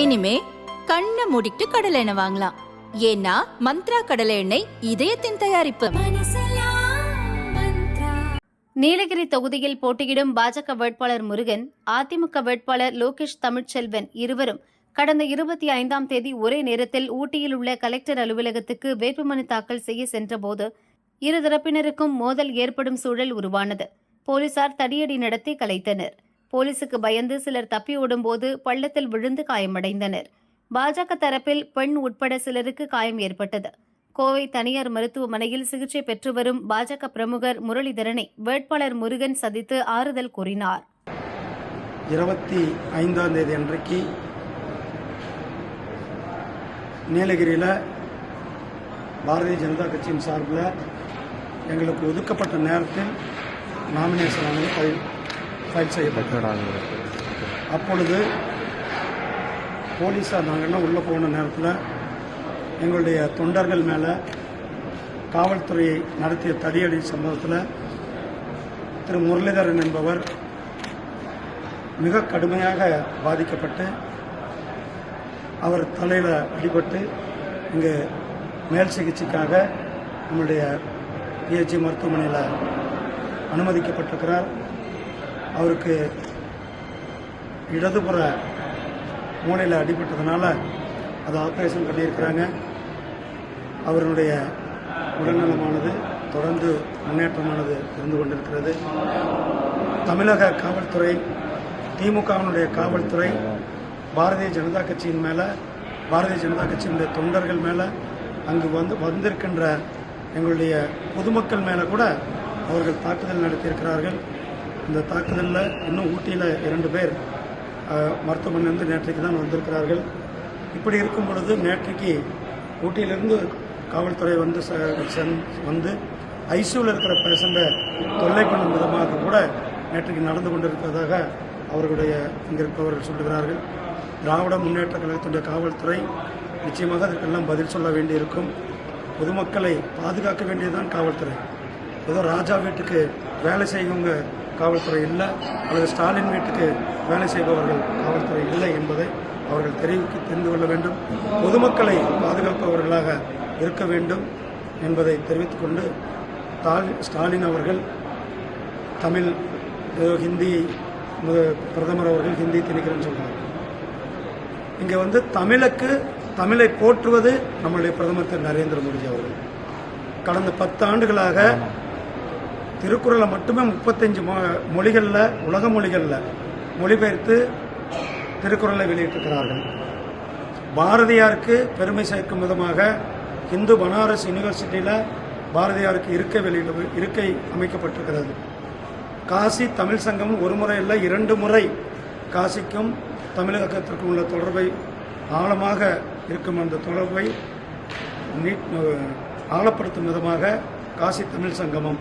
இனிமே கண்ணை மூடிட்டு கடலை எண்ணெய் வாங்கலாம். ஏன்னா மந்த்ரா கடலை எண்ணெய் இதயத்தின் தயாரிப்பு. நீலகிரி தொகுதியில் போட்டியிடும் பாஜக வேட்பாளர் முருகன் அதிமுக வேட்பாளர் லோகேஷ் தமிழ்ச்செல்வன் இருவரும் கடந்த இருபத்தி ஐந்தாம் தேதி ஒரே நேரத்தில் ஊட்டியில் உள்ள கலெக்டர் அலுவலகத்துக்கு வேட்புமனு தாக்கல் செய்ய சென்றபோது இருதரப்பினருக்கும் மோதல் ஏற்படும் சூழல் உருவானது. போலீசார் தடியடி நடத்தி கலைத்தனர். போலீசுக்கு பயந்து சிலர் தப்பி ஓடும்போது பள்ளத்தில் விழுந்து காயமடைந்தனர். பாஜக தரப்பில் பெண் உட்பட சிலருக்கு காயம் ஏற்பட்டது. கோவை தனியார் மருத்துவமனையில் சிகிச்சை பெற்று வரும் பாஜக பிரமுகர் முரளிதரனை வேட்பாளர் முருகன் சந்தித்து ஆறுதல் கூறினார். இருபத்தி ஐந்தாம் தேதி அன்றைக்கு நீலகிரியில் பாரதிய ஜனதா கட்சியின் சார்பில் எங்களுக்கு ஒதுக்கப்பட்ட நேரத்தில் நாமினேஷன் ஆனது ஃபைல் செய்யப்பட்டது. அப்பொழுது போலீஸார் நாங்கள்லாம் உள்ளே போன நேரத்தில் எங்களுடைய தொண்டர்கள் மேலே காவல்துறையை நடத்திய தடியடி சம்பவத்தில் திரு முரளிதரன் என்பவர் மிக கடுமையாக பாதிக்கப்பட்டு அவர் தலையில் அடிபட்டு இங்கு மேல் சிகிச்சைக்காக நம்முடைய பிஹெச்சி மருத்துவமனையில் அனுமதிக்கப்பட்டிருக்கிறார். அவருக்கு இடதுபுற மூளையில் அடிபட்டதுனால அதை ஆப்ரேஷன் பண்ணியிருக்கிறாங்க. அவருடைய உடல்நலமானது தொடர்ந்து முன்னேற்றமானது இருந்து கொண்டிருக்கிறது. தமிழக காவல்துறை திமுகவினுடைய காவல்துறை பாரதிய ஜனதா கட்சியின் மேலே பாரதிய ஜனதா கட்சியினுடைய தொண்டர்கள் மேலே அங்கு வந்து வந்திருக்கின்ற எங்களுடைய பொதுமக்கள் மேலே கூட அவர்கள் தாக்குதல் நடத்தியிருக்கிறார்கள். இந்த தாக்குதலில் இன்னும் ஊட்டியில் இரண்டு பேர் மருத்துவமனையிலிருந்து நேற்றைக்கு தான் வந்திருக்கிறார்கள். இப்படி இருக்கும் பொழுது நேற்றைக்கு ஊட்டியிலிருந்து காவல்துறை வந்து வந்து ஐசியூவில் இருக்கிற பேஷண்ட்டை தொல்லை பண்ணும் விதமாக கூட நேற்றைக்கு நடந்து கொண்டிருப்பதாக அவர்களுடைய இங்கே இருப்பவர்கள் சொல்லுகிறார்கள். திராவிட முன்னேற்ற கழகத்துடைய காவல்துறை நிச்சயமாக அதற்கெல்லாம் பதில் சொல்ல வேண்டியிருக்கும். பொதுமக்களை பாதுகாக்க வேண்டியதுதான் காவல்துறை. ஏதோ ராஜா வீட்டுக்கு வேலை செய்யவங்க காவல்துறை இல்லை அல்லது ஸ்டாலின் வீட்டுக்கு வேலை செய்பவர்கள் காவல்துறை இல்லை என்பதை அவர்கள் தெரிவிக்க தெரிந்து கொள்ள வேண்டும். பொதுமக்களை பாதுகாப்பவர்களாக இருக்க வேண்டும் என்பதை தெரிவித்துக் கொண்டு ஸ்டாலின் அவர்கள் தமிழ் ஏதோ ஹிந்தி பிரதமர் அவர்கள் ஹிந்தி திணிக்கிறேன்னு சொல்கிறார் இங்கே வந்து தமிழுக்கு தமிழை போற்றுவது நம்மளுடைய பிரதமர் திரு. நரேந்திர மோடி அவர்கள். கடந்த பத்து ஆண்டுகளாக திருக்குறளை மட்டுமே முப்பத்தஞ்சு மொ- மொழிகளில் உலக மொழிகளில் மொழிபெயர்த்து திருக்குறளை வெளியிட்டிருக்கிறார்கள். பாரதியாருக்கு பெருமை சேர்க்கும் விதமாக இந்து பனாரஸ் யூனிவர்சிட்டியில் பாரதியாருக்கு இருக்கை வெளியில் இருக்கை அமைக்கப்பட்டிருக்கிறது. காசி தமிழ் சங்கம் ஒரு முறை இல்லை இரண்டு முறை காசிக்கும் தமிழகத்திற்கும் உள்ள தொடர்பை ஆழமாக இருக்கும் அந்த தொடர்பை நீட் ஆழப்படுத்தும் விதமாக காசி தமிழ் சங்கமம்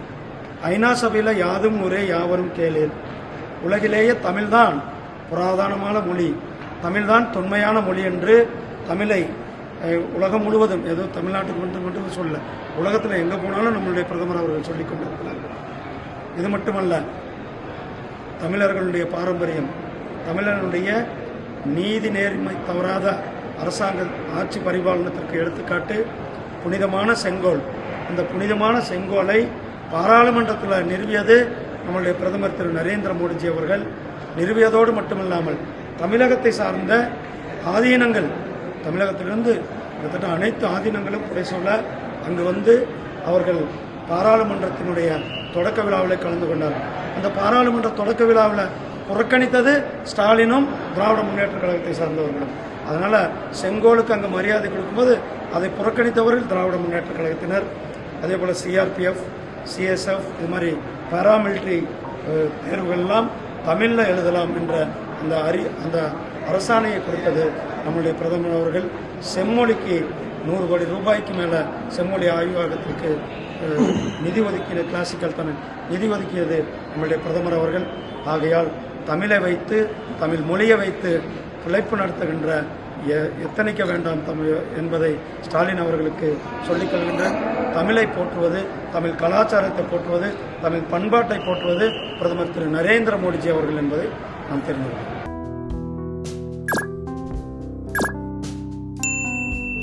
ஐநா சபையில் யாதும் ஒரே யாவரும் கேளேன். உலகிலேயே தமிழ்தான் புராதனமான மொழி. தமிழ்தான் தொன்மையான மொழி என்று தமிழை உலகம் முழுவதும் ஏதோ தமிழ்நாட்டுக்கு மட்டும் மட்டும் சொல்ல உலகத்தில் எங்கே போனாலும் நம்மளுடைய பிரதமர் அவர்கள் சொல்லிக் கொண்டிருக்கிறார்கள் இது மட்டுமல்ல தமிழர்களுடைய பாரம்பரியம் தமிழர்களுடைய நீதி நேர்மை தவறாத அரசாங்க ஆட்சி பரிபாலனத்திற்கு எடுத்துக்காட்டு புனிதமான செங்கோல். அந்த புனிதமான செங்கோலை பாராளுமன்றத்தில் நிறுவியது நம்முடைய பிரதமர் திரு நரேந்திர மோடிஜி அவர்கள். நிறுவியதோடு மட்டுமில்லாமல் தமிழகத்தை சார்ந்த ஆதீனங்கள் தமிழகத்திலிருந்து கிட்டத்தட்ட அனைத்து ஆதீனங்களும் குறை சொல்ல அங்கு வந்து அவர்கள் பாராளுமன்றத்தினுடைய தொடக்க விழாவில் கலந்து கொண்டார். அந்த பாராளுமன்ற தொடக்க விழாவில் புறக்கணித்தது ஸ்டாலினும் திராவிட முன்னேற்ற கழகத்தை சார்ந்தவர்களும். அதனால் செங்கோலுக்கு அங்கே மரியாதை கொடுக்கும்போது அதை புறக்கணித்தவர்கள் திராவிட முன்னேற்ற கழகத்தினர். அதே போல் சிஆர்பிஎஃப் சிஎஸ்எஃப் இது மாதிரி பேராமிலிட்ரி தேர்வுகள்லாம் தமிழில் எழுதலாம் என்ற அந்த அறி அந்த அரசாணையை கொடுத்தது நம்முடைய பிரதமர் அவர்கள். செம்மொழிக்கு நூறு கோடி ரூபாய்க்கு மேலே செம்மொழி ஆய்வகத்திற்கு நிதி ஒதுக்கின கிளாசிக்கல் தமிழ். நிதி ஒதுக்கியது நம்முடைய பிரதமர் அவர்கள். ஆகையால் தமிழை வைத்து தமிழ் மொழியை வைத்து பிழைப்பு நடத்துகின்ற எத்தனைக்க வேண்டாம் தமிழ் என்பதை ஸ்டாலின் அவர்களுக்கு சொல்லிக் கொள்கின்றேன். தமிழை போற்றுவது தமிழ் கலாச்சாரத்தை போற்றுவது தமிழ் பண்பாட்டை போற்றுவது பிரதமர் திரு நரேந்திர மோடிஜி அவர்கள் என்பதை நாம் தெரிந்து கொள்கிறோம்